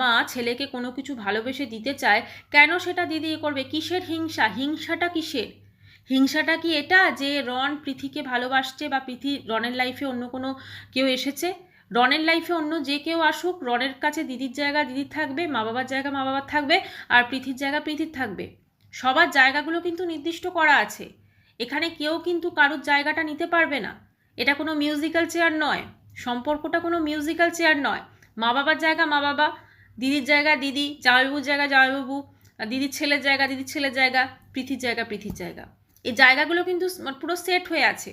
মামা ছেলেকে কোনো কিছু ভালোবেসে দিতে চায়, কেন সেটা দিদি এ করবে? কিসের হিংসা? হিংসাটা কিসের? হিংসাটা কি এটা যে রন পৃথিকে ভালোবাসছে বা পৃথি রনের লাইফে অন্য কোনো কেউ এসেছে? রনের লাইফে অন্য যে কেউ আসুক, রনের কাছে দিদির জায়গা দিদির থাকবে, মা বাবার জায়গা মা বাবার থাকবে আর পৃথির জায়গা পৃথির থাকবে। সবার জায়গাগুলো কিন্তু নির্দিষ্ট করা আছে। এখানে কেউ কিন্তু কারোর জায়গাটা নিতে পারবে না। এটা কোনো মিউজিক্যাল চেয়ার নয়। সম্পর্কটা কোনো মিউজিক্যাল চেয়ার নয়। মা বাবার জায়গা মা বাবা দিদির জায়গা দিদি, জামাইবাবুর জায়গা জামাইবাবু দিদির ছেলের জায়গা, দিদির ছেলের জায়গা পৃথির জায়গা পৃথির জায়গা। এই জায়গাগুলো কিন্তু পুরো সেট হয়ে আছে।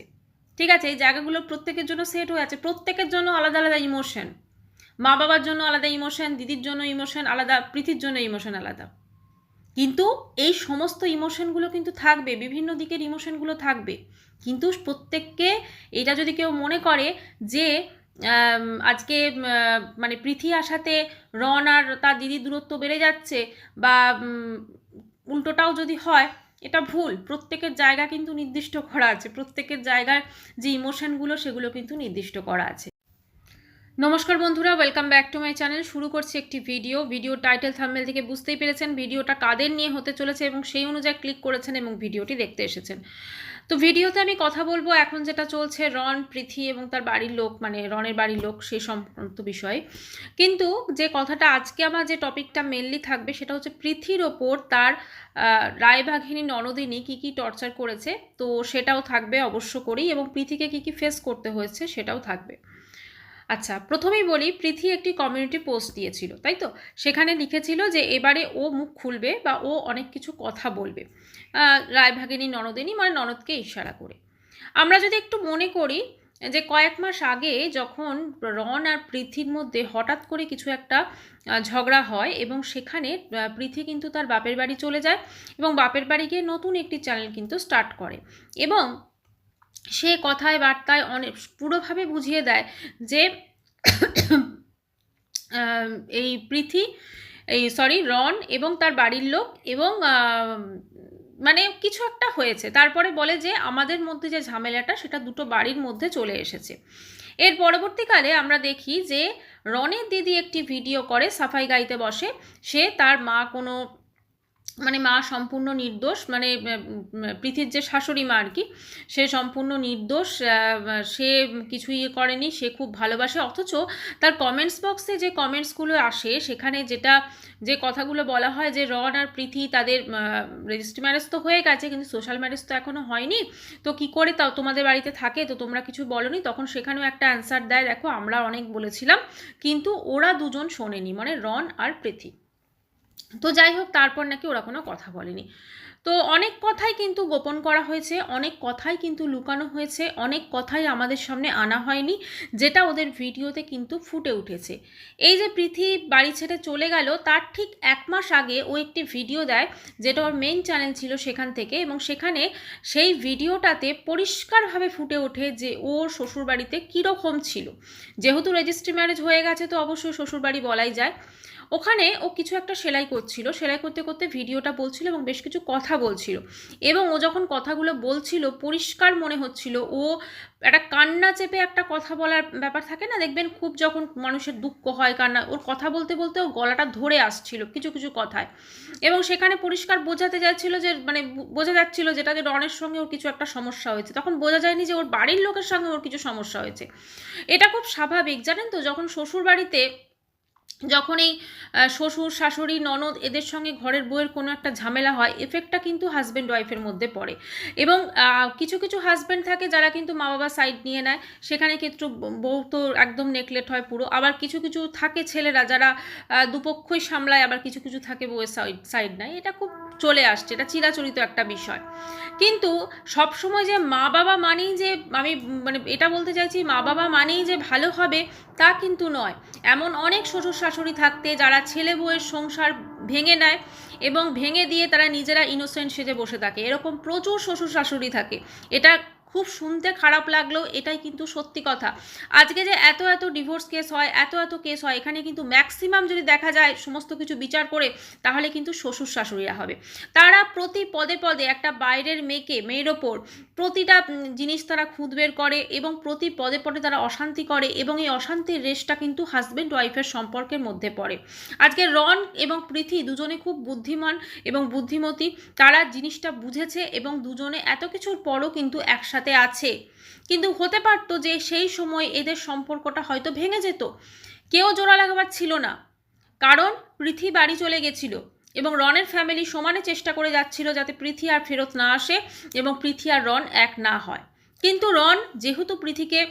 ঠিক আছে? এই জায়গাগুলো প্রত্যেকের জন্য সেট হয়ে আছে। প্রত্যেকের জন্য আলাদা আলাদা ইমোশন মা বাবার জন্য আলাদা ইমোশন দিদির জন্য ইমোশন আলাদা পৃথির জন্য ইমোশন আলাদা। কিন্তু এই সমস্ত ইমোশনগুলো কিন্তু থাকবে, বিভিন্ন দিকের ইমোশনগুলো থাকবে। কিন্তু প্রত্যেককে এটা যদি কেউ মনে করে যে আজকে মানে পৃথি আসাতে রন আর তার দিদির দূরত্ব বেড়ে যাচ্ছে বা উল্টোটাও যদি হয়, এটা ভুল। প্রত্যেকের জায়গা কিন্তু নির্দিষ্ট করা আছে। প্রত্যেকের জায়গার যে ইমোশনগুলো সেগুলো কিন্তু নির্দিষ্ট করা আছে। নমস্কার বন্ধুরা welcome back to my channel শুরু করছি একটি ভিডিও ভিডিও টাইটেল থাম্বনেল থেকে বুঝতেই পেরেছেন ভিডিওটা কাদের নিয়ে হতে চলেছে এবং সেই অনুযায়ী ক্লিক করেছেন এবং ভিডিওটি দেখতে এসেছেন। তো ভিডিওতে আমি কথা বলব এখন যেটা চলছে রন, পৃথি এবং তার বাড়ির লোক মানে রনের বাড়ির লোক সেই সংক্রান্ত বিষয়ে। কিন্তু যে কথাটা আজকে আমার যে টপিকটা মেনলি থাকবে সেটা হচ্ছে পৃথির ওপর তার রায়বাঘিনী ননদিনী কী কী টর্চার করেছে। তো সেটাও থাকবে অবশ্য করেই এবং পৃথিকে কী কী ফেস করতে হয়েছে সেটাও থাকবে। আচ্ছা প্রথমেই বলি পৃথি একটি কমিউনিটি পোস্ট দিয়েছিল, তাই তো? সেখানে লিখেছিল যে এবারে ও মুখ খুলবে বা ও অনেক কিছু কথা বলবে। রায়ভাগিনী ননদিনী মানে ননদকে ইশারা করে। আমরা যদি একটু মনে করি যে কয়েক মাস আগে যখন রন আর পৃথির মধ্যে হঠাৎ করে কিছু একটা ঝগড়া হয় এবং সেখানে পৃথি কিন্তু তার বাপের বাড়ি চলে যায় এবং বাপের বাড়ি গিয়ে নতুন একটি চ্যানেল কিন্তু স্টার্ট করে এবং সে কথায়, বার্তায় অনেক পুরোভাবে বুঝিয়ে দেয় যে এই পৃথি এই সরি রন এবং তার বাড়ির লোক এবং মানে কিছু একটা হয়েছে। তারপরে বলে যে আমাদের মধ্যে যে ঝামেলাটা সেটা দুটো বাড়ির মধ্যে চলে এসেছে। এর পরবর্তীকালে আমরা দেখি যে রনের দিদি একটি ভিডিও করে সাফাই গাইতে বসে। সে তার মা কোনো মানে মা সম্পূর্ণ নির্দোষ মানে পৃথির যে শাশুড়ি মা আর কি, সে সম্পূর্ণ নির্দোষ সে কিছুই ইয়ে করেনি, সে খুব ভালোবাসে। অথচ তার কমেন্টস বক্সে যে কমেন্টসগুলো আসে, সেখানে যেটা, যে কথাগুলো বলা হয় যে রন আর পৃথি তাদের রেজিস্ট্রি ম্যারেজ তো হয়ে গেছে, কিন্তু সোশ্যাল ম্যারেজ তো এখনও হয়নি। তো কি করে তাও তোমাদের বাড়িতে থাকে? তো তোমরা কিছু বলনি? তখন সেখানেও একটা অ্যান্সার দেয়, দেখো আমরা অনেক বলেছিলাম, কিন্তু ওরা দুজন শোনেনি মানে রন আর পৃথি তো যাই হোক তারপর নাকি ওরা কোনো কথা বলেনি। তো অনেক কথাই কিন্তু গোপন করা হয়েছে, অনেক কথাই কিন্তু লুকানো হয়েছে, অনেক কথাই আমাদের সামনে আনা হয়নি, যেটা ওদের ভিডিওতে কিন্তু ফুটে উঠেছে। এই যে পৃথি বাড়ি ছেড়ে চলে গেল, তার ঠিক এক মাস আগে ও একটি ভিডিও দেয়, যেটা ওর মেইন চ্যানেল ছিল সেখান থেকে, এবং সেখানে সেই ভিডিওটাতে পরিষ্কারভাবে ফুটে ওঠে যে ওর শ্বশুরবাড়িতে কীরকম ছিল। যেহেতু রেজিস্ট্রি ম্যারেজ হয়ে গেছে, তো অবশ্যই শ্বশুরবাড়ি বলাই যায়। ওখানে ও কিছু একটা সেলাই করছিল। সেলাই করতে করতে ভিডিওটা বলছিল এবং বেশ কিছু কথা বলছিল। এবং ও যখন কথাগুলো বলছিল, পরিষ্কার মনে হচ্ছিল। ও একটা কান্না চেপে একটা কথা বলার ব্যাপার থাকে না? দেখবেন খুব যখন মানুষের দুঃখ হয়, কান্না, ওর কথা বলতে বলতে ওর গলাটা ধরে আসছিল কিছু কিছু কথায়। এবং সেখানে পরিষ্কার বোঝাতে যাচ্ছিল যে মানে বোঝা যাচ্ছিল যেটা যে রনের সঙ্গে ওর কিছু একটা সমস্যা হয়েছে। তখন বোঝা যায়নি যে ওর বাড়ির লোকের সঙ্গে ওর কিছু সমস্যা হয়েছে। এটা খুব স্বাভাবিক, জানেন তো? যখন শ্বশুর বাড়িতে যখন এই শ্বশুর, শাশুড়ি, ননদ এদের সঙ্গে ঘরের বউয়ের কোনো একটা ঝামেলা হয় এফেক্টটা কিন্তু হাজব্যান্ড ওয়াইফের মধ্যে পড়ে। এবং কিছু কিছু হাজব্যান্ড থাকে যারা কিন্তু মা বাবা সাইড নিয়ে নেয়। সেখানে কিন্তু বউ তো একদম নেকলেট হয় পুরো। আবার কিছু কিছু থাকে ছেলেরা যারা দুপক্ষই সামলায়, আবার কিছু কিছু থাকে বউয়ের সাইড সাইড নেয়। এটা খুব চলে আসছে। এটা চিরাচরিত একটা বিষয়। কিন্তু সবসময় যে মা বাবা মানেই যে, আমি মানে এটা বলতে চাইছি মা বাবা মানেই যে ভালো হবে, তা কিন্তু নয়। এমন অনেক শ্বশুর শাশুড়ি থাকতে যারা ছেলে বউয়ের সংসার ভেঙে নেয় এবং ভেঙে দিয়ে তারা নিজেরা ইনোসেন্ট সেজে বসে থাকে। এরকম প্রচুর শ্বশুর শাশুড়ি থাকে। এটা খুব শুনতে খারাপ লাগলেও এটাই কিন্তু সত্যি কথা। আজকে যে এত এত ডিভোর্স কেস হয়, এত এত কেস হয়, এখানে কিন্তু ম্যাক্সিমাম যদি দেখা যায় সমস্ত কিছু বিচার করে, তাহলে কিন্তু শ্বশুর শাশুড়িরা হবে। তারা প্রতি পদে পদে একটা বাইরের মেয়েকে, মেয়ের ওপর প্রতিটা জিনিস তারা খুঁত বের করে এবং প্রতি পদে পদে তারা অশান্তি করে এবং এই অশান্তির রেশটা কিন্তু হাজব্যান্ড ওয়াইফের সম্পর্কের মধ্যে পড়ে। আজকে রন এবং পৃথি দুজনে খুব বুদ্ধিমান এবং বুদ্ধিমতী, তারা জিনিসটা বুঝেছে এবং দুজনে এত কিছুর পরও কিন্তু একসাথে আছে। কিন্তু হতে পারতো যে সেই সময় এদের সম্পর্কটা হয়তো ভেঙে যেত। কেউ জোড়া লাগাবার ছিল না। কারণ পৃথি বাড়ি চলে গেছিল এবং রনের ফ্যামিলি সমানে চেষ্টা করে যাচ্ছিল যাতে পৃথি আর ফেরত না আসে এবং পৃথি আর রন এক না হয়। কিন্তু রন যেহেতু পৃথিকে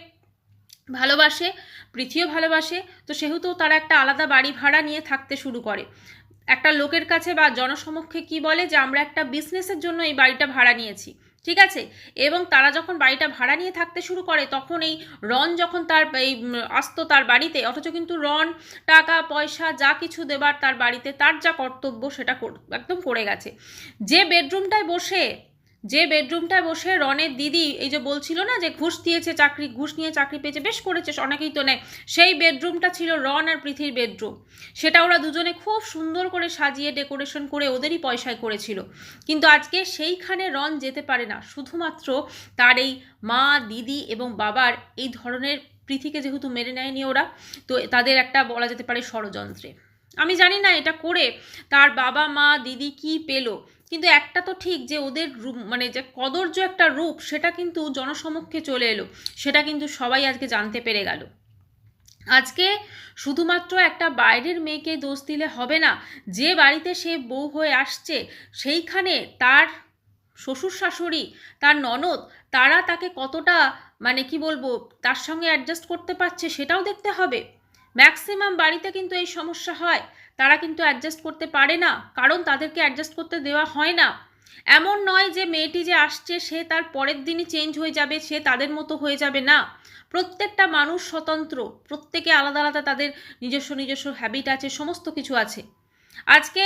ভালোবাসে, পৃথিও ভালোবাসে, তো সেহেতু তারা একটা আলাদা বাড়ি ভাড়া নিয়ে থাকতে শুরু করে। একটা লোকের কাছে বা জনসমক্ষে কি বলে যে, আমরা একটা বিজনেসের জন্য এই বাড়িটা ভাড়া নিয়েছি। ঠিক আছে? এবং তারা যখন বাড়িটা ভাড়া নিয়ে থাকতে শুরু করে, তখন এই রন যখন তার এই আসতো তার বাড়িতে, অথচ কিন্তু রন টাকা, পয়সা, যা কিছু দেবার তার বাড়িতে, তার যা কর্তব্য সেটা একদম করে গেছে। যে বেডরুমটায় বসে যে বেডরুমটায় বসে রনের দিদি এই যে বলছিল না যে ঘুষ দিয়েছে, চাকরি, ঘুষ নিয়ে চাকরি পেয়েছে, বেশ করেছে, অনেকেই তো নেয়। সেই বেডরুমটা ছিল রন আর পৃথির বেডরুম। সেটা ওরা দুজনে খুব সুন্দর করে সাজিয়ে ডেকোরেশন করে ওদেরই পয়সায় করেছিল। কিন্তু আজকে সেইখানে রন যেতে পারে না। শুধুমাত্র তার এই মা, দিদি এবং বাবার এই ধরনের পৃথিকে যেহেতু মেনে নেয়নি ওরা, তো তাদের একটা বলা যেতে পারে ষড়যন্ত্রে। আমি জানি না এটা করে তার বাবা, মা, দিদি কি পেল। কিন্তু একটা তো ঠিক যে ওদের রূপ মানে যে কদর্য একটা রূপ, সেটা কিন্তু জনসমক্ষে চলে এলো। সেটা কিন্তু সবাই আজকে জানতে পেরে গেল। আজকে শুধুমাত্র একটা বাইরের মেয়েকে দোষ দিলে হবে না, যে বাড়িতে সে বউ হয়ে আসছে, সেইখানে তার শ্বশুর শাশুড়ি, তার ননদ, তারা তাকে কতটা মানে কি বলব, তার সঙ্গে অ্যাডজাস্ট করতে পারছে সেটাও দেখতে হবে। ম্যাক্সিমাম বাড়িতে কিন্তু এই সমস্যা হয়। তারা কিন্তু অ্যাডজাস্ট করতে পারে না, কারণ তাদেরকে অ্যাডজাস্ট করতে দেওয়া হয় না। এমন নয় যে মেয়েটি যে আসছে, সে তার পরের দিনই চেঞ্জ হয়ে যাবে, সে তাদের মতো হয়ে যাবে না। প্রত্যেকটা মানুষ স্বতন্ত্র, প্রত্যেকে আলাদা আলাদা তাদের নিজস্ব নিজস্ব হ্যাবিট আছে, সমস্ত কিছু আছে। আজকে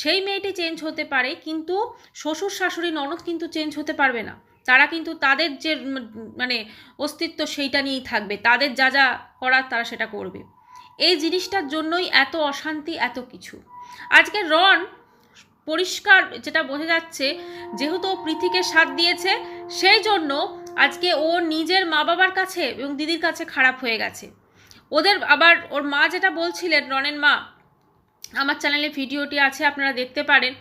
সেই মেয়েটি চেঞ্জ হতে পারে, কিন্তু শ্বশুর শাশুড়ি ননদ কিন্তু চেঞ্জ হতে পারবে না। তারা কিন্তু তাদের যে মানে অস্তিত্ব সেইটা নিয়েই থাকবে। তাদের যা যা করার তারা সেটা করবে। এই জিনিসটার জন্যই এত অশান্তি, এত কিছু। আজকে রন পরিষ্কার যেটা বোঝা যাচ্ছে, যেহেতু ও পৃথিকে সাথ দিয়েছে, সেই জন্য আজকে ও নিজের মা বাবার কাছে এবং দিদির কাছে খারাপ হয়ে গেছে। ওদের আবার ওর মা যেটা বলছিলেন, রনের মা, আমার চ্যানেলে ভিডিওটি আছে, আপনারা দেখতে পারেন।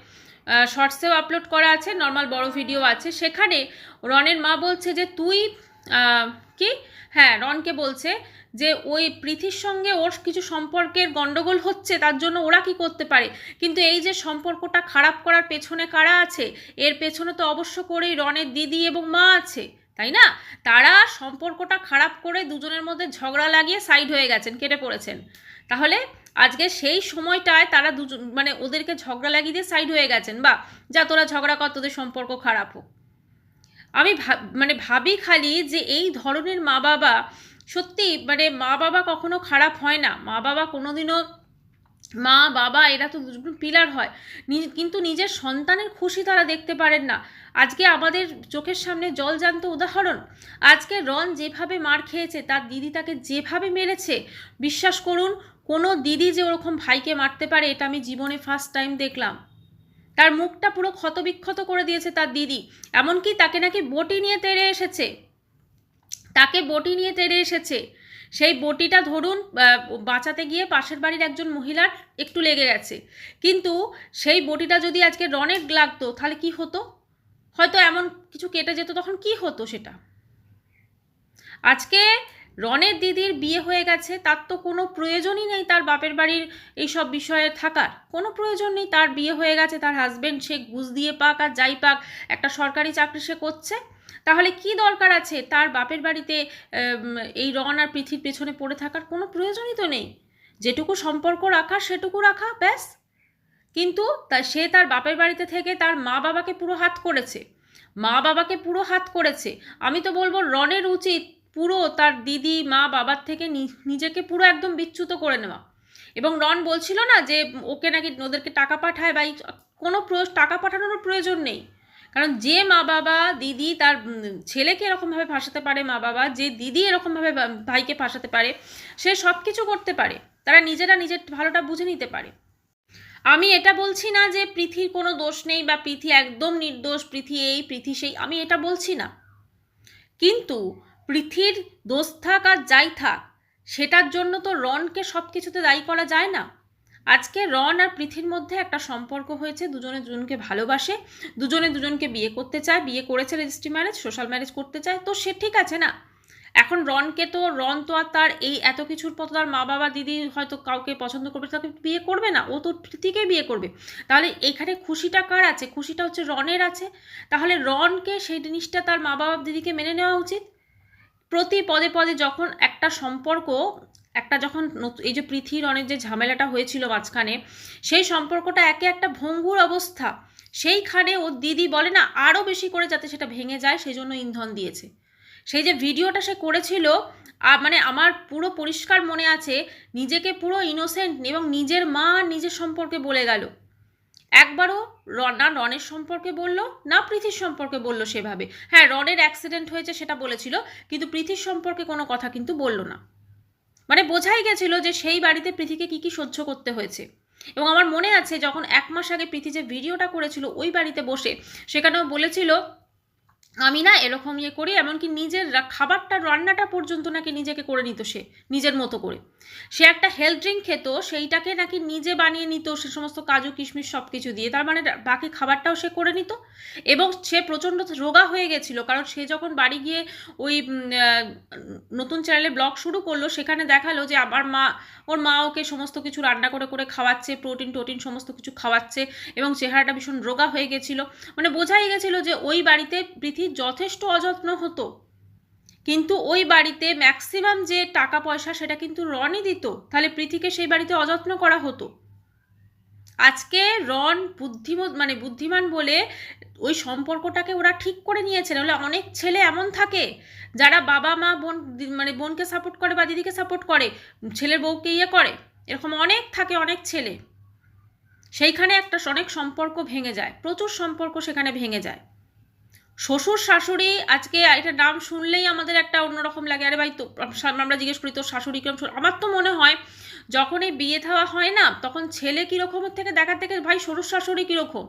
শর্টসেও আপলোড করা আছে, নর্মাল বড় ভিডিও আছে। সেখানে রনের মা বলছে যে, তুই কি? হ্যাঁ রনকে বলছে যে ওই পৃথির সঙ্গে ওর কিছু সম্পর্কের গণ্ডগোল হচ্ছে, তার জন্য ওরা কি করতে পারে? কিন্তু এই যে সম্পর্কটা খারাপ করার পেছনে কারা আছে? এর পেছনে তো অবশ্য করেই রনের দিদি এবং মা আছে, তাই না? তারা সম্পর্কটা খারাপ করে দুজনের মধ্যে ঝগড়া লাগিয়ে সাইড হয়ে গেছেন, কেটে পড়েছেন। তাহলে আজকে সেই সময়টায় তারা দুজন মানে ওদেরকে ঝগড়া লাগিয়ে দিয়ে সাইড হয়ে গেছেন, বা যা তোরা ঝগড়া কর, তোদের সম্পর্ক খারাপ হোক। আমি মানে ভাবি খালি যে এই ধরনের মা বাবা সত্যি মানে মা বাবা কখনো খারাপ হয় না। মা বাবা কোনোদিনও মা বাবা এরা তো দুজন পিলার হয়। কিন্তু নিজের সন্তানের খুশি তারা দেখতে পারেন না। আজকে আমাদের চোখের সামনে জল জান্ত উদাহরণ। আজকে রন যেভাবে মার খেয়েছে, তার দিদি তাকে যেভাবে মেরেছে, বিশ্বাস করুন, কোনো দিদি যে ওরকম ভাইকে মারতে পারে, এটা আমি জীবনে ফার্স্ট টাইম দেখলাম। তার মুখটা পুরো ক্ষতবিক্ষত করে দিয়েছে তার দিদি। এমনকি তাকে নাকি বটি নিয়ে তেড়ে এসেছে। তাকে বটি নিয়ে তেড়ে এসেছে। সেই বটিটা ধরুন বাঁচাতে গিয়ে পাশের বাড়ির একজন মহিলার একটু লেগে গেছে। কিন্তু সেই বটিটা যদি আজকে রনের লাগতো, তাহলে কি হতো? হয়তো এমন কিছু কেটে যেত, তখন কি হতো সেটা? আজকে রনের দিদির বিয়ে হয়ে গেছে, তার তো কোনো প্রয়োজনই নেই তার বাপের বাড়ির এই সব বিষয়ে থাকার। কোনো প্রয়োজন নেই তার বিয়ে হয়ে গেছে, তার হাজবেন্ড সে ঘুষ দিয়ে পাক আর যাই পাক, একটা সরকারি চাকরি সে করছে। তাহলে কি দরকার আছে? তার বাপের বাড়িতে এই রন আর পৃথিবীর পেছনে পড়ে থাকার কোনো প্রয়োজনই তো নেই। যেটুকু সম্পর্ক রাখা, সেটুকু রাখা, ব্যাস। কিন্তু তা, সে তার বাপের বাড়িতে থেকে তার মা বাবাকে পুরো হাত করেছে। মা বাবাকে পুরো হাত করেছে। আমি তো বলব রনের উচিত পুরো তার দিদি, মা, বাবার থেকে নিজেকে পুরো একদম বিচ্যুত করে নেওয়া। এবং রন বলছিল না যে ওকে নাকি ওদেরকে টাকা পাঠায় বা কোনো টাকা পাঠানোর প্রয়োজন নেই। কারণ যে মা বাবা, দিদি তার ছেলেকে এরকমভাবে ফাঁসাতে পারে, মা বাবা, যে দিদি এরকমভাবে ভাইকে ফাঁসাতে পারে, সে সব কিছু করতে পারে। তারা নিজেরা নিজের ভালোটা বুঝে নিতে পারে। আমি এটা বলছি না যে পৃথির কোনো দোষ নেই বা পৃথি একদম নির্দোষ পৃথি এই পৃথি সেই, আমি এটা বলছি না। কিন্তু পৃথির দোষ থাক আর যাই থাক, সেটার জন্য তো রনকে সব কিছুতে দায়ী করা যায় না। আজকে রন আর পৃথির মধ্যে একটা সম্পর্ক হয়েছে, দুজনে দুজনকে ভালোবাসে, দুজনে দুজনকে বিয়ে করতে চায়, বিয়ে করেছে রেজিস্ট্রি ম্যারেজ সোশ্যাল ম্যারেজ করতে চায়, তো সে ঠিক আছে না? এখন রনকে তো রন তো আর তার এই এত কিছুর পর তার মা বাবা, দিদি হয়তো কাউকে পছন্দ করবে, তাকে বিয়ে করবে না, ও তো প্রীতিকে বিয়ে করবে। তাহলে এখানে খুশিটা কার আছে? খুশিটা হচ্ছে রনের আছে। তাহলে রনকে সেই জিনিসটা তার মা বাবা, দিদিকে মেনে নেওয়া উচিত? প্রতি পদে পদে যখন একটা সম্পর্ক, একটা যখন এই যে পৃথিবীর অনেক যে ঝামেলাটা হয়েছিল মাঝখানে, সেই সম্পর্কটা একে একটা ভঙ্গুর অবস্থা। সেইখানে ওর দিদি বলে, না আরও বেশি করে যাতে সেটা ভেঙে যায় সেই জন্য ইন্ধন দিয়েছে। সেই যে ভিডিওটা সে করেছিল মানে আমার পুরো পরিষ্কার মনে আছে, নিজেকে পুরো ইনোসেন্ট এবং নিজের মা নিজের সম্পর্কে বলে গেল। একবারও না রনের সম্পর্কে বলল, না পৃথির সম্পর্কে বলল সেভাবে। হ্যাঁ রনের অ্যাক্সিডেন্ট হয়েছে সেটা বলেছিল, কিন্তু পৃথির সম্পর্কে কোনো কথা কিন্তু বলল না। মানে বোঝাই গেছিল যে সেই বাড়িতে পৃথিকে কি কি সহ্য করতে হয়েছে। এবং আমার মনে আছে, যখন এক মাস আগে প্রীতি যে ভিডিওটা করেছিল ওই বাড়িতে বসে, সেখানেও বলেছিল আমি না এরকম ইয়ে করি, এমনকি নিজের খাবারটা, রান্নাটা পর্যন্ত নাকি নিজেকে করে নিত সে, নিজের মতো করে। সে একটা হেলথ ড্রিঙ্ক খেত, সেইটাকে নাকি নিজে বানিয়ে নিত, সে সমস্ত কাজু, কিশমিশ সব কিছু দিয়ে। তার মানে বাকি খাবারটাও সে করে নিত। এবং সে প্রচণ্ড রোগা হয়ে গেছিল, কারণ সে যখন বাড়ি গিয়ে ওই নতুন চ্যানেলে ব্লগ শুরু করল, সেখানে দেখাল যে আমার মা, ওর মা ওকে সমস্ত কিছু রান্না করে করে খাওয়াচ্ছে প্রোটিন টোটিন সমস্ত কিছু খাওয়াচ্ছে, এবং চেহারাটা ভীষণ রোগা হয়ে গেছিল। মানে বোঝাই গেছিল যে ওই বাড়িতে পৃথিবীর যথেষ্ট অযত্ন হতো। কিন্তু ওই বাড়িতে ম্যাক্সিমাম যে টাকা পয়সা সেটা কিন্তু রনই দিত, তাহলে পৃথিকে সেই বাড়িতে অযত্ন করা হতো। আজকে রন বুদ্ধিম মানে বুদ্ধিমান বলে ওই সম্পর্কটাকে ওরা ঠিক করে নিয়েছে, নাহলে অনেক ছেলে এমন থাকে, যারা বাবা মা বোন মানে বোনকে সাপোর্ট করে বা দিদিকে সাপোর্ট করে, ছেলের বউকে ইয়ে করে, এরকম অনেক থাকে অনেক ছেলে। সেইখানে একটা অনেক সম্পর্ক ভেঙে যায়, প্রচুর সম্পর্ক সেখানে ভেঙে যায়। শ্বশুর, শাশুড়ি, আজকে এটা নাম শুনলেই আমাদের একটা অন্যরকম লাগে। আরে ভাই, তো আমরা জিজ্ঞেস করি, তোর শাশুড়ি কীরকম? আমার তো মনে হয় যখন এই বিয়ে থাওয়া হয় না, তখন ছেলে কীরকমের থেকে দেখার থেকে, ভাই, শ্বশুর, শাশুড়ি কীরকম?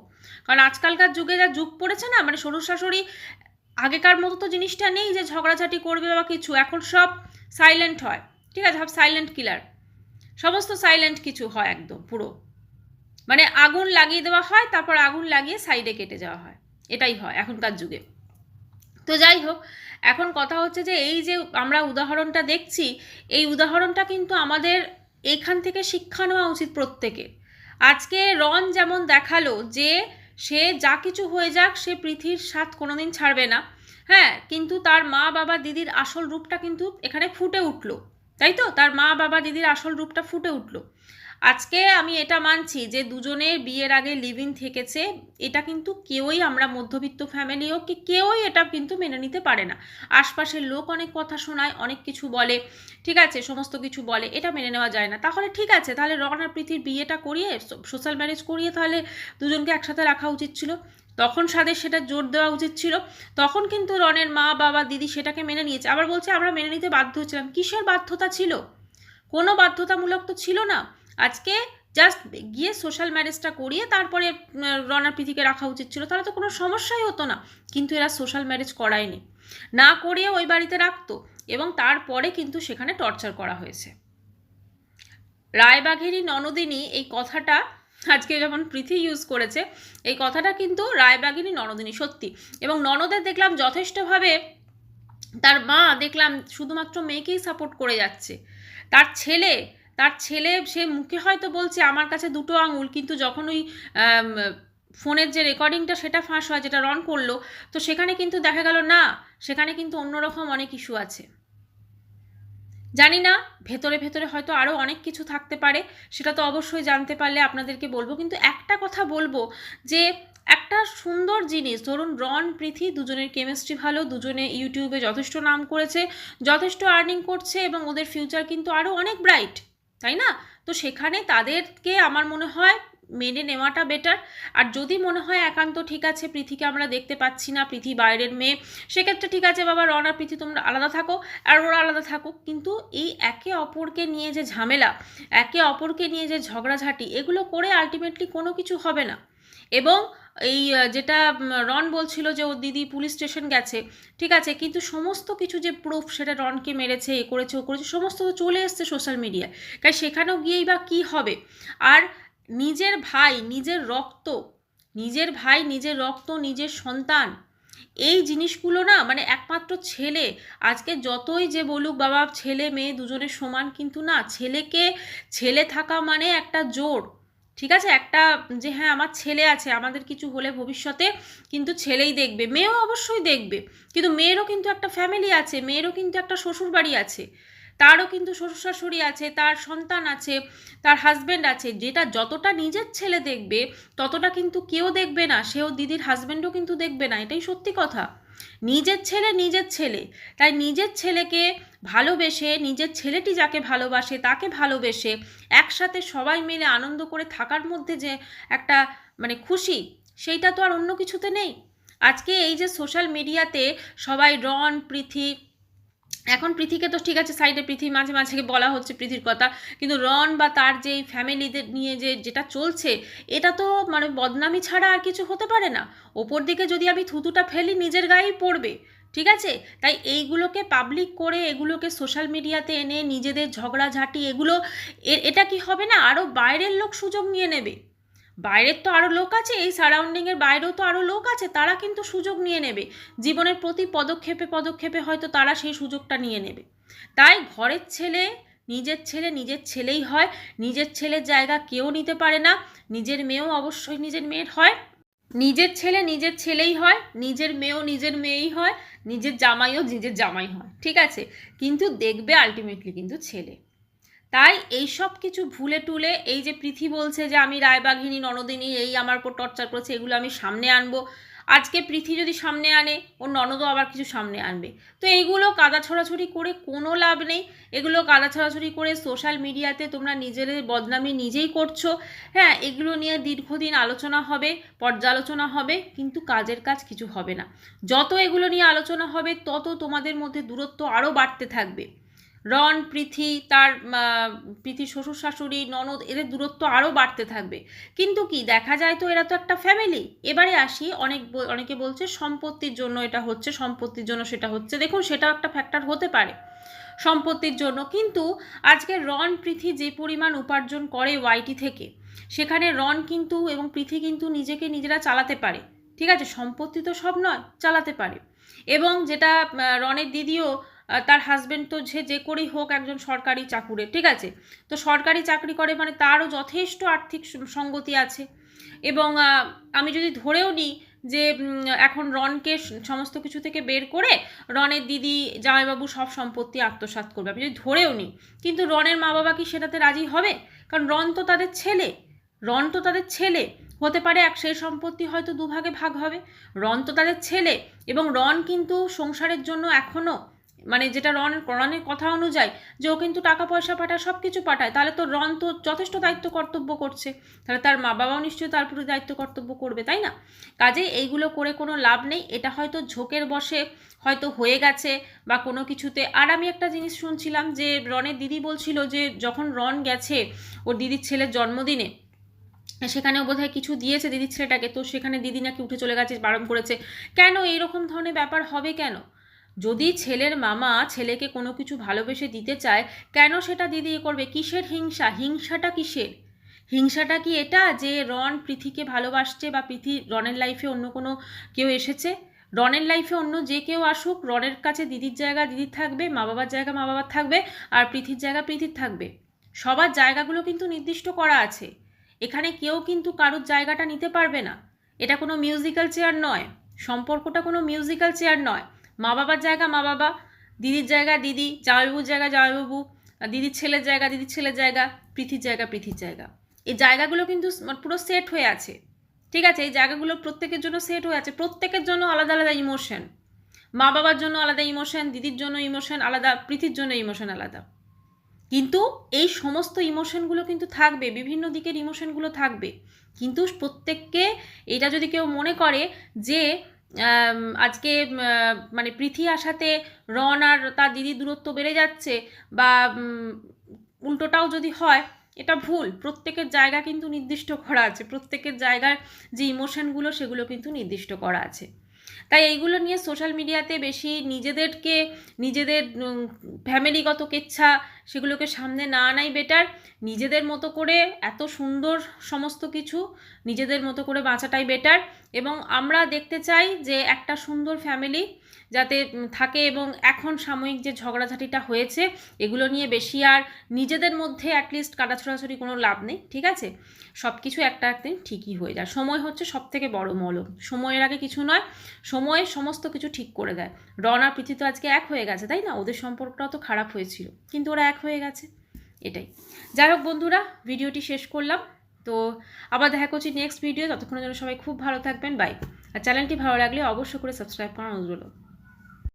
কারণ আজকালকার যুগে যা যুগ পড়েছে না মানে শ্বশুর, শাশুড়ি আগেকার মতো তো জিনিসটা নেই যে ঝগড়াঝাটি করবে বা কিছু, এখন সব সাইলেন্ট হয়। ঠিক আছে? সব সাইলেন্ট কিলার সমস্ত সাইলেন্ট কিছু হয় একদম, পুরো। মানে আগুন লাগিয়ে দেওয়া হয়, তারপর আগুন লাগিয়ে সাইডে কেটে যাওয়া হয়। এটাই হয় এখনকার যুগে। তো যাই হোক, এখন কথা হচ্ছে যে এই যে আমরা উদাহরণটা দেখছি, এই উদাহরণটা কিন্তু আমাদের এইখান থেকে শিক্ষা নেওয়া উচিত প্রত্যেকের আজকে রন যেমন দেখাল যে সে যা কিছু হয়ে যাক, সে পৃথিবীর স্বাদ কোনোদিন ছাড়বে না। হ্যাঁ কিন্তু তার মা বাবা দিদির আসল রূপটা কিন্তু এখানে ফুটে উঠল। তাই তো? তার মা বাবা দিদির আসল রূপটা ফুটে উঠল। আজকে আমি এটা মানছি যে দুজনের বিয়ের আগে লিভিং থেকেছে, এটা কিন্তু কেউই আমরা মধ্যবিত্ত ফ্যামিলি হোক কি কেউই এটা কিন্তু মেনে নিতে পারে না। আশপাশের লোক অনেক কথা শোনায়, অনেক কিছু বলে, ঠিক আছে, সমস্ত কিছু বলে, এটা মেনে নেওয়া যায় না। তাহলে ঠিক আছে, তাহলে আর প্রীতির বিয়েটা করিয়ে সোশ্যাল ম্যারেজ করিয়ে তাহলে দুজনকে একসাথে রাখা উচিত ছিল। তখন সাদের সেটা জোর দেওয়া উচিত ছিল। তখন কিন্তু রনের মা, বাবা, দিদি সেটাকে মেনে নিয়েছে। আবার বলছে, আমরা মেনে নিতে বাধ্য হচ্ছিলাম। কিসের বাধ্যতা ছিল? কোনো বাধ্যতামূলক তো ছিল না। আজকে জাস্ট গিয়ে সোশ্যাল ম্যারেজটা করিয়ে তারপরে রনার প্রীতিকে রাখা উচিত ছিল। তাহলে তো কোনো সমস্যাই হতো না। কিন্তু এরা সোশ্যাল ম্যারেজ করায়নি। না করিয়ে ওই বাড়িতে রাখতো এবং তারপরে কিন্তু সেখানে টর্চার করা হয়েছে। রায়বাঘেরই ননদিনী এই কথাটা আজকে যেমন পৃথি ইউজ করেছে, এই কথাটা কিন্তু রায়বাঘিনী ননদিনী, সত্যি। এবং ননদের দেখলাম যথেষ্টভাবে তার মা দেখলাম শুধুমাত্র মেয়েকেই সাপোর্ট করে যাচ্ছে। তার ছেলে তার ছেলে সে মুখে হয়তো বলছে, আমার কাছে দুটো আঙুল। কিন্তু যখন ওই ফোনের যে রেকর্ডিংটা সেটা ফাঁস হয়, যেটা রন করল, তো সেখানে কিন্তু দেখা গেল, না, সেখানে কিন্তু অন্যরকম অনেক ইস্যু আছে। জানি না, ভেতরে ভেতরে হয়তো আরও অনেক কিছু থাকতে পারে, সেটা তো অবশ্যই জানতে পারলে আপনাদেরকে বলব। কিন্তু একটা কথা বলব যে, একটা সুন্দর জিনিস, ধরুন রন, পৃথি দুজনের কেমিস্ট্রি ভালো, দুজনে ইউটিউবে যথেষ্ট নাম করেছে, যথেষ্ট আর্নিং করছে এবং ওদের ফিউচার কিন্তু আরও অনেক ব্রাইট। তাই না? তো সেখানে তাদেরকে আমার মনে হয় মেনে নেওয়াটা বেটার আর যদি মনে হয় একান্ত ঠিক আছে পৃথিকে আমরা দেখতে পাচ্ছি না পৃথি বাইরের মেয়ে, সেক্ষেত্রে ঠিক আছে বাবা রন আর পৃথি তোমরা আলাদা থাকো আর ওরা আলাদা থাকুক। কিন্তু এই একে অপরকে নিয়ে যে ঝামেলা, একে অপরকে নিয়ে যে ঝগড়াঝাটি, এগুলো করে আলটিমেটলি কোনো কিছু হবে না। এবং এই যেটা রন বলছিল যে, ও দিদি পুলিশ স্টেশন গেছে। ঠিক আছে, কিন্তু সমস্ত কিছু যে প্রুফ সেটা রনকে মেরেছে, এ করেছে, ও করেছে, সমস্ত তো চলে এসছে সোশ্যাল মিডিয়ায় তাই সেখানেও গিয়েই বা কী হবে? আর নিজের ভাই, নিজের রক্ত, নিজের ভাই, নিজের রক্ত, নিজের সন্তান, এই জিনিসগুলো না মানে একমাত্র ছেলে, আজকে যতই যে বলুক, বাবা, ছেলে, মেয়ে, দুজনের সমান কিন্তু না, ছেলেকে, ছেলে থাকা মানে একটা জোর। ঠিক আছে? একটা যে হ্যাঁ আমার ছেলে আছে, আমাদের কিছু হলে ভবিষ্যতে কিন্তু ছেলেই দেখবে, মেয়েও অবশ্যই দেখবে। কিন্তু মেয়েরও কিন্তু একটা ফ্যামিলি আছে, মেয়েরও কিন্তু একটা শ্বশুর বাড়ি আছে, তারও কিন্তু শ্বশুর শাশুড়ি আছে, তার সন্তান আছে, তার হাজব্যান্ড আছে, যেটা যতটা নিজের ছেলে দেখবে, ততটা কিন্তু কেউ দেখবে না, সেও দিদির হাজব্যান্ডও কিন্তু দেখবে না, এটাই সত্যি কথা। নিজের ছেলে নিজের ছেলে। তাই নিজের ছেলেকে ভালোবেসে, নিজের ছেলেটি যাকে ভালোবাসে তাকে ভালোবেসে একসাথে সবাই মিলে আনন্দ করে থাকার মধ্যে যে একটা মানে খুশি, সেইটা তো আর অন্য কিছুতে নেই। আজকে এই যে সোশ্যাল মিডিয়াতে সবাই রন পৃথি এখন পৃথিকে তো ঠিক আছে সাইডে পৃথিবী মাঝে মাঝে বলা হচ্ছে পৃথির কথা, কিন্তু রন বা তার যে ফ্যামিলিদের নিয়ে যে যেটা চলছে, এটা তো মানে বদনামি ছাড়া আর কিছু হতে পারে না। ওপর দিকে যদি আমি থুতুটা ফেলি, নিজের গায়েই পড়বে, ঠিক আছে? তাই এইগুলোকে পাবলিক করে, এগুলোকে সোশ্যাল মিডিয়াতে এনে নিজেদের ঝগড়াঝাটি, এগুলো এটা কি হবে না? আরও বাইরের লোক সুযোগ নিয়ে নেবে। বাইরের তো আরও লোক আছে, এই সারাউন্ডিংয়ের বাইরেও তো আরও লোক আছে, তারা কিন্তু সুযোগ নিয়ে নেবে। জীবনের প্রতি পদক্ষেপে পদক্ষেপে হয়তো তারা সেই সুযোগটা নিয়ে নেবে। তাই ঘরের ছেলে, নিজের ছেলে নিজের ছেলেই হয়, নিজের ছেলের জায়গা কেউ নিতে পারে না, নিজের মেয়েও অবশ্যই নিজের মেয়ের হয়, নিজের ছেলে নিজের ছেলেই হয়, নিজের মেয়েও নিজের মেয়েই হয়, নিজের জামাইও নিজের জামাই হয়, ঠিক আছে? কিন্তু দেখবে আলটিমেটলি কিন্তু ছেলে। তাই এই সব কিছু ভুলে টুলে এই যে পৃথি বলছে যে আমি রায়বাঘিনী, ননদিনী এই আমার উপর টর্চার করেছে, এগুলো আমি সামনে আনব। আজকে পৃথি যদি সামনে আনে, ওর ননদও আবার কিছু সামনে আনবে। তো এইগুলো কাদা ছড়াছড়ি করে কোনো লাভ নেই। এগুলো কাদা ছড়াছড়ি করে সোশ্যাল মিডিয়াতে তোমরা নিজেদের বদনামি নিজেই করছ। হ্যাঁ এগুলো নিয়ে দীর্ঘদিন আলোচনা হবে, পর্যালোচনা হবে, কিন্তু কাজের কাজ কিছু হবে না। যত এগুলো নিয়ে আলোচনা হবে, তত তোমাদের মধ্যে দূরত্ব আরও বাড়তে থাকবে। রন পৃথি তার পৃথির শ্বশুর, শাশুড়ি, ননদ, এদের দূরত্ব আরও বাড়তে থাকবে। কিন্তু কি, দেখা যায় তো এরা তো একটা ফ্যামিলি এবারে আসি, অনেক অনেকে বলছে সম্পত্তির জন্য এটা হচ্ছে, সম্পত্তির জন্য সেটা হচ্ছে। দেখুন, সেটাও একটা ফ্যাক্টর হতে পারে, সম্পত্তির জন্য। কিন্তু আজকে রন পৃথি যে পরিমাণ উপার্জন করে ওয়াইটি থেকে, সেখানে রন কিন্তু এবং পৃথি কিন্তু নিজেকে নিজেরা চালাতে পারে। ঠিক আছে, সম্পত্তি তো সব নয়, চালাতে পারে। এবং যেটা রনের দিদিও তার হাজবেন্ড তো যে যে করেই হোক একজন সরকারি চাকুরে, ঠিক আছে? তো সরকারি চাকরি করে মানে তারও যথেষ্ট আর্থিক সঙ্গতি আছে। এবং আমি যদি ধরেও নিই যে এখন রনকে সমস্ত কিছু থেকে বের করে রনের দিদি, জামাইবাবু সব সম্পত্তি আত্মসাৎ করবে। আমি যদি ধরেও নিই, কিন্তু রনের মা বাবা কি সেটাতে রাজি হবে? কারণ রন তো তাদের ছেলে। রন তো তাদের ছেলে। হতে পারে এক, সেই সম্পত্তি হয়তো দুভাগে ভাগ হবে। রন তো তাদের ছেলে। এবং রন কিন্তু সংসারের জন্য এখনও মানে যেটা রনের রনের কথা অনুযায়ী যে ও কিন্তু টাকা পয়সা পাঠায় সব কিছু পাঠায়, তাহলে তো রন তো যথেষ্ট দায়িত্ব কর্তব্য করছে। তাহলে তার মা বাবাও নিশ্চয়ই তার প্রতি দায়িত্ব কর্তব্য করবে, তাই না? কাজে এইগুলো করে কোনো লাভ নেই, এটা হয়তো ঝোঁকের বসে হয়তো হয়ে গেছে বা কোনো কিছুতে। আর আমি একটা জিনিস শুনছিলাম যে রনের দিদি বলছিল যে যখন রন গেছে ওর দিদির ছেলের জন্মদিনে সেখানেও বোধহয় কিছু দিয়েছে দিদির ছেলেটাকে, তো সেখানে দিদি নাকি উঠে চলে গেছে, বারণ করেছে। কেন এইরকম ধরনের ব্যাপার হবে কেন? যদি ছেলের মামা ছেলেকে কোনো কিছু ভালোবেসে দিতে চায়, কেন সেটা দিদি এ করবে? কিসের হিংসা? হিংসাটা কিসের? হিংসাটা কি এটা যে রন পৃথিকে ভালোবাসছে বা পৃথি রনের লাইফে অন্য কোনো কেউ এসেছে? রনের লাইফে অন্য যে কেউ আসুক, রনের কাছে দিদির জায়গা দিদির থাকবে, মা বাবার জায়গা মা বাবার থাকবে, আর পৃথির জায়গা পৃথির থাকবে। সবার জায়গাগুলো কিন্তু নির্দিষ্ট করা আছে। এখানে কেউ কিন্তু কারোর জায়গাটা নিতে পারবে না। এটা কোনো মিউজিক্যাল চেয়ার নয়। সম্পর্কটা কোনো মিউজিক্যাল চেয়ার নয়। মা বাবার জায়গা মা বাবা দিদির জায়গা, দিদি, জামাইবাবুর জায়গা, জামাইবাবু, দিদির ছেলের জায়গা, দিদির ছেলের জায়গা পৃথির জায়গা পৃথির জায়গা। এই জায়গাগুলো কিন্তু স- পুরো সেট হয়ে আছে। ঠিক আছে? এই জায়গাগুলো প্রত্যেকের জন্য সেট হয়ে আছে। প্রত্যেকের জন্য আলাদা আলাদা ইমোশন মা বাবার জন্য আলাদা ইমোশন দিদির জন্য ইমোশন আলাদা পৃথির জন্য ইমোশন আলাদা। কিন্তু এই সমস্ত ইমোশনগুলো কিন্তু থাকবে, বিভিন্ন দিকের ইমোশনগুলো থাকবে। কিন্তু প্রত্যেককে এটা যদি কেউ মনে করে যে আজকে মানে পৃথি আসাতে রন আর তার দিদির দূরত্ব বেড়ে যাচ্ছে বা উল্টোটাও যদি হয়, এটা ভুল। প্রত্যেকের জায়গা কিন্তু নির্দিষ্ট করা আছে। প্রত্যেকের জায়গার যে ইমোশনগুলো, সেগুলো কিন্তু নির্দিষ্ট করা আছে। তাই এইগুলো নিয়ে সোশ্যাল মিডিয়াতে বেশি নিজেদেরকে, নিজেদের ফ্যামিলিগত কেচ্ছা সেগুলোকে সামনে না আনাই বেটার নিজেদের মতো করে এত সুন্দর সমস্ত কিছু নিজেদের মতো করে বাঁচাটাই বেটার এবং আমরা দেখতে চাই যে একটা সুন্দর ফ্যামিলি যাতে থাকে এবং এখন সাময়িক যে ঝগড়াঝাটিটা হয়েছে, এগুলো নিয়ে বেশি আর নিজেদের মধ্যে অ্যাটলিস্ট কাটা ছড়াছড়ি কোনো লাভ নেই, ঠিক আছে? সব কিছু একটা একদিন ঠিকই হয়ে যায়। সময় হচ্ছে সব থেকে বড় মলম। সময়ের আগে কিছু নয়, সময় সমস্ত কিছু ঠিক করে দেয়। রন আর পৃথি তো আজকে এক হয়ে গেছে, তাই না? ওদের সম্পর্কটাও তো খারাপ হয়েছিল। কিন্তু ওরা এক হয়ে গেছে, এটাই। যাই হোক বন্ধুরা, ভিডিওটি শেষ করলাম। তো আবার দেখা করছি নেক্সট ভিডিও ততক্ষণের জন্য সবাই খুব ভালো থাকবেন বাই আর চ্যানেলটি ভালো লাগলে অবশ্যই করে সাবস্ক্রাইব করার অনুরোধ।